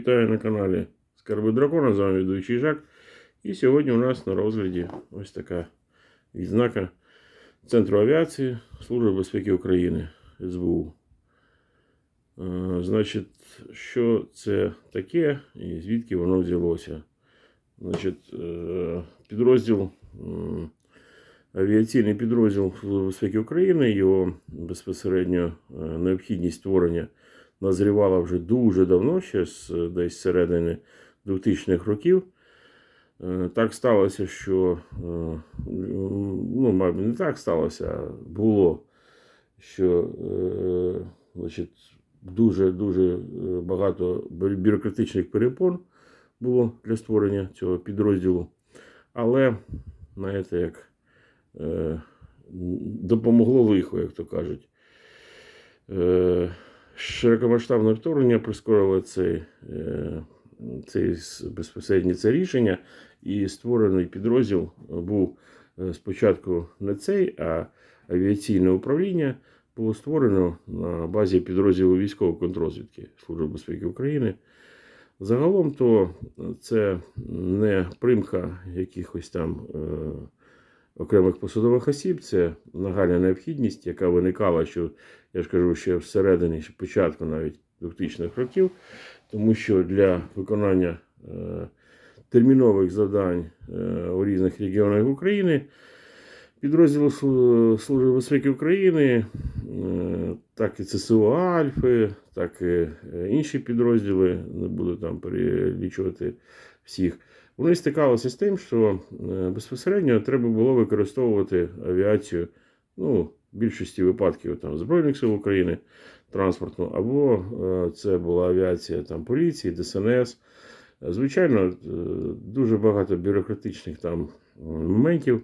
Вітаю на каналі Скарби Дракона, з вами ведучий Жак. І сьогодні у нас на розгляді ось така відзнака Центру авіації Служби безпеки України СБУ. Е, Значить, що це таке і звідки воно взялося? Значить, е, підрозділ, авіаційний підрозділ Служби безпеки України, його безпосередньо е, необхідність створення назрівала вже дуже давно, ще з е, десь середини 2000-х років. Е, Так сталося, що е, ну, мабуть, не так сталося, а було, що е, дуже-дуже багато бюрократичних перепон було для створення цього підрозділу. Але, знаєте, як е, допомогло лихо, як то кажуть. Е, широкомасштабне вторгнення прискорило цей, е, безпосередньо це рішення, і створений підрозділ був е, спочатку не цей, а авіаційне управління було створено на базі підрозділу військової контрозвідки Служби безпеки України. Загалом то це не примха якихось там е, окремих посадових осіб, це нагальна необхідність, яка виникала, що я ж кажу, ще всередині, ще початку навіть 2000-х років, тому що для виконання е, термінових завдань е, у різних регіонах України підрозділу Слу- Служби безпеки України, е, так і ЦСУ Альфи, так і інші підрозділи, не буду там перелічувати всіх. Вони стикалися з тим, що е, безпосередньо треба було використовувати авіацію ну, в більшості випадків там, Збройних сил України транспортну, або е, це була авіація там, поліції, ДСНС. Звичайно, е, дуже багато бюрократичних там моментів.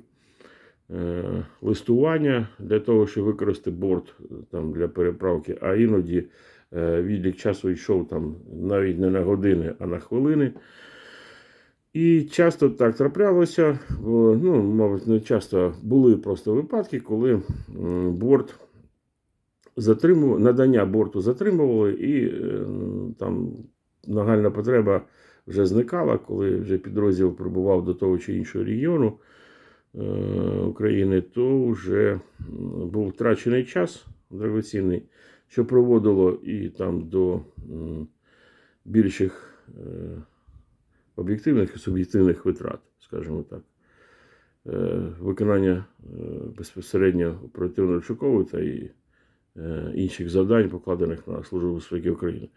Листування для того, щоб використати борт там, для переправки, а іноді відлік часу йшов там навіть не на години, а на хвилини. І часто так траплялося, ну, мабуть, не часто були просто випадки, коли борт затримував, надання борту затримували, і е, там нагальна потреба вже зникала, коли вже підрозділ прибував до того чи іншого регіону е, України, то вже був втрачений час дорогоцінний, що проводило і там до більших. Об'єктивних і суб'єктивних витрат, скажімо так. Е, Виконання е, безпосередньо оперативно-розшукових та і е, інших завдань, покладених на Службу безпеки України.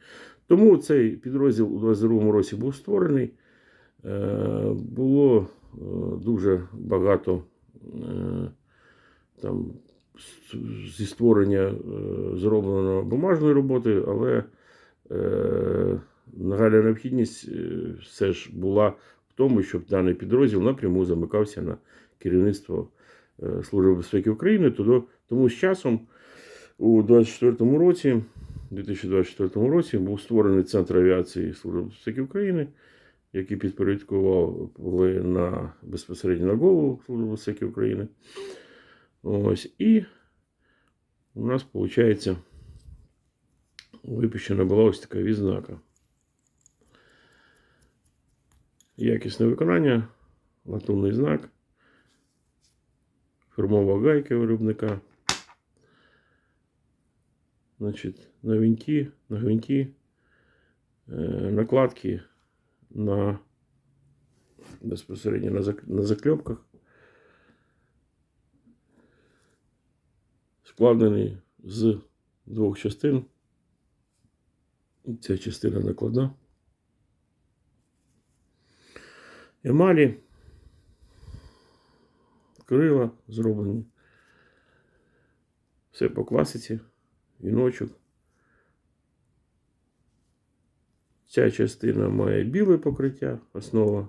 Тому цей підрозділ у 2022 році був створений. Було дуже багато там зі створення зроблено бумажної роботи, але нагальна необхідність е, все ж була в тому, щоб даний підрозділ напряму замикався на керівництво е, Служби безпеки України. Тому з часом у 2024 році, 2024 році був створений Центр авіації Служби безпеки України, який підпорядкували на безпосередньо на голову Служби безпеки України. Ось і у нас виходить випущена була ось така відзнака. Якісне виконання, латунний знак, фірмова гайка виробника. Значить, на винті, на гвинті, е, накладки на безпосередньо на закльопках. Складений з двох частин. Ця частина накладна. Емалі, крила зроблені. Все по класиці, віночок. Ця частина має біле покриття, основа.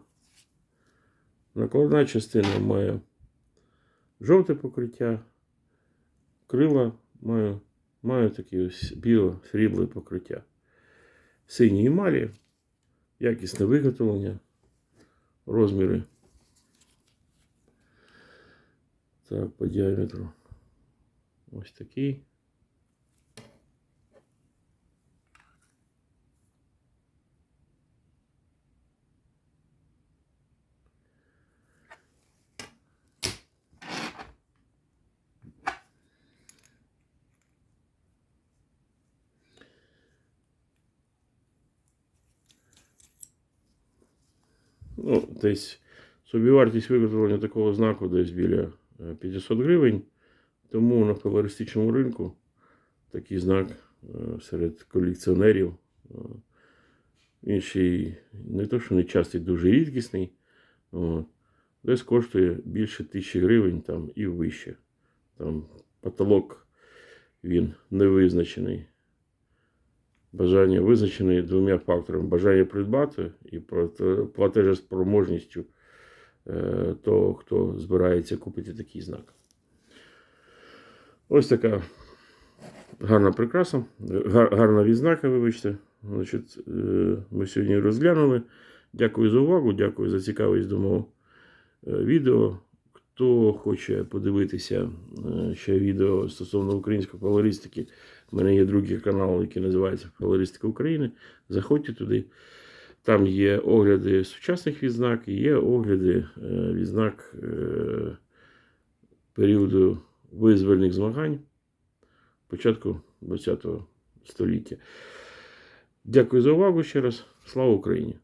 Накладна частина має жовте покриття. Крила має, має таке ось біло-срібле покриття. Сині емалі, якісне виготовлення розміри. Так, по діаметру. Ось такий. Ну, десь собівартість виготовлення такого знаку десь біля е, 500 гривень. Тому на флористичному ринку такий знак е, серед колекціонерів. е, Він ще й не то, що не частий, дуже рідкісний. Десь коштує більше тисячі гривень там і вище. Там потолок він не визначений. Бажання визначене двома факторами: бажання придбати і плате- платежеспроможністю е, того, хто збирається купити такий знак. Ось така гарна прикраса, гарна відзнака, вибачте. Значить, е, ми сьогодні розглянули. Дякую за увагу, дякую за цікавість до мого е, відео. Хто хоче подивитися е, ще відео стосовно української флористики, у мене є другий канал, який називається Флористика України. Заходьте туди. Там є огляди сучасних відзнак є огляди е, відзнак е, періоду визвольних змагань початку ХХ століття. Дякую за увагу ще раз. Слава Україні!